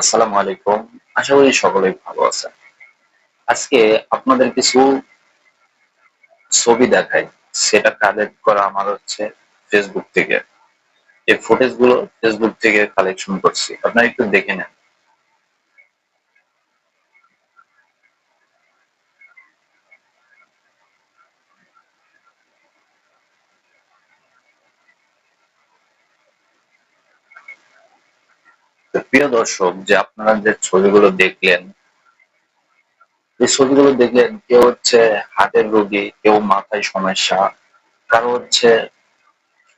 আসসালামু আলাইকুম। আশা করি সকলেই ভালো আছেন। আজকে আপনাদের কিছু ছবি দেখাই। সেটা কালেক্ট করা আমার হচ্ছে ফেসবুক থেকে। এই ফুটেজগুলো ফেসবুক থেকে কালেকশন করছি। আপনারা একটু দেখে নেন। প্রিয় দর্শক, যে আপনারা যে ছবিগুলো দেখলেন, এই ছবিগুলো দেখলেন কেউ হচ্ছে হার্টের রোগী, কেউ মাথায় সমস্যা, কারও হচ্ছে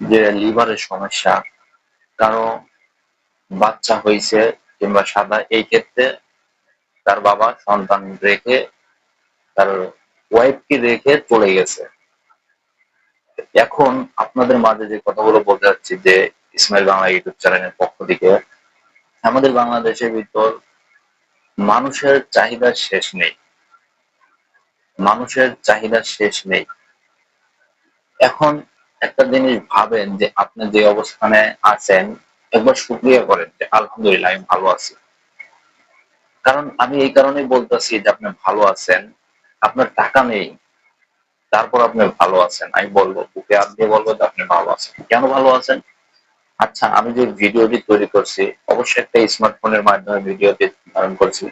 যে লিভারের সমস্যা, কারও বাচ্চা হয়েছে কিংবা সাদা, এই ক্ষেত্রে তার বাবা সন্তান রেখে, তার ওয়াইফকে রেখে চলে গেছে। এখন আপনাদের মাঝে যে কথাগুলো বলতে যাচ্ছি, যে ইসমাইল বাংলা ইউটিউব চ্যানেলের পক্ষ থেকে আমাদের বাংলাদেশের ভিতর মানুষের চাহিদা শেষ নেই। মানুষের চাহিদা শেষ নেই। এখন একটা জিনিস ভাবেন যে আপনি যে অবস্থানে আছেন, একবার শুক্রিয়া করেন যে আলহামদুলিল্লাহ আমি ভালো আছি। কারণ আমি এই কারণেই বলতেছি যে আপনি ভালো আছেন, আপনার টাকা নেই, তারপর আপনি ভালো আছেন। আমি বলব বুকে দিয়ে বলব যে আপনি ভালো আছেন। কেন ভালো আছেন? আচ্ছা আমি যে ভিডিওটি তৈরি করছি, অবশ্যই একটা স্মার্টফোনের মাধ্যমে ভিডিওটি ধারণ করছি।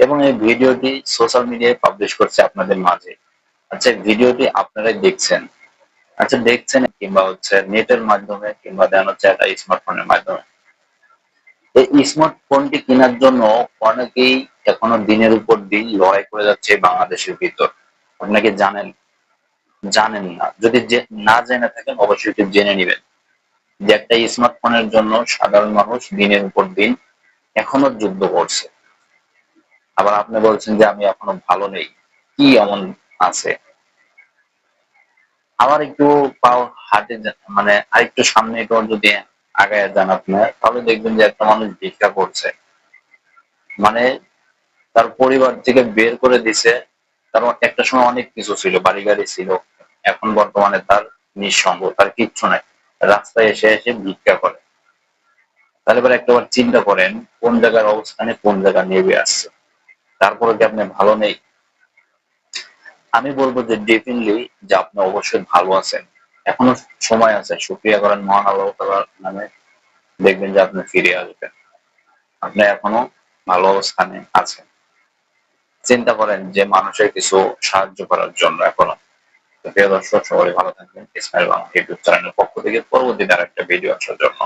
এবং এই ভিডিওটি সোশ্যাল মিডিয়ায় পাবলিশ করছে আপনাদের মাঝে। আচ্ছা ভিডিওটি আপনারাই দেখছেন। আচ্ছা দেখছেন কিংবা হচ্ছে নেটের মাধ্যমে কিংবা দেন হচ্ছে একটা স্মার্টফোনের মাধ্যমে। এই স্মার্টফোনটি কেনার জন্য অনেকেই এখনও দিনের উপর দিন লড়াই করে যাচ্ছে বাংলাদেশের ভিতর। আপনাকে জানেন জানেন না। যদি না জেনে থাকেন, অবশ্যই জেনে নেবেন। যে একটা স্মার্টফোনের জন্য সাধারণ মানুষ দিনের উপর দিন এখনও যুদ্ধ করছে। আবার আপনি বলছেন যে আমি এখনও ভালো নেই। কি এমন আছে? আবার একটু পাও হাটে মানে আরেকটু সামনে একটু যদি আগায় যান আপনি, তাহলে দেখবেন যে একটা মানুষ ভিক্ষা করছে। মানে তার পরিবার থেকে বের করে দিছে। তার একটা সময় অনেক কিছু ছিল বাড়ি গাড়ি ছিল। এখন বর্তমানে তার নিঃসঙ্গ, তার কিচ্ছু নাই। রাস্তায় এসে এসে ভিক্ষা করে। তাহলে এবার একটাবার চিন্তা করেন, কোন জায়গার অবস্থানে কোন জায়গা নেবে আসছে? তারপরে কি আপনি ভালো নেই? আমি বলব যে ডেফিনেটলি যে আপনি অবশ্যই ভালো আছেন। এখনও সময় আছে, সুক্রিয়া করেন মহান আল্লাহ তালার নামে। দেখবেন যে আপনি ফিরে আসবেন। আপনি এখনও ভালো অবস্থানে আছেন। চিন্তা করেন যে মানুষের কিছু সাহায্য করার জন্য এখনও। প্রিয় দর্শক সবাই ভালো থাকবেন। ইসমাইল বাংলা ইউটিউব চ্যানেলের পক্ষ থেকে পরবর্তীতে আরেকটা ভিডিও আসার জন্য।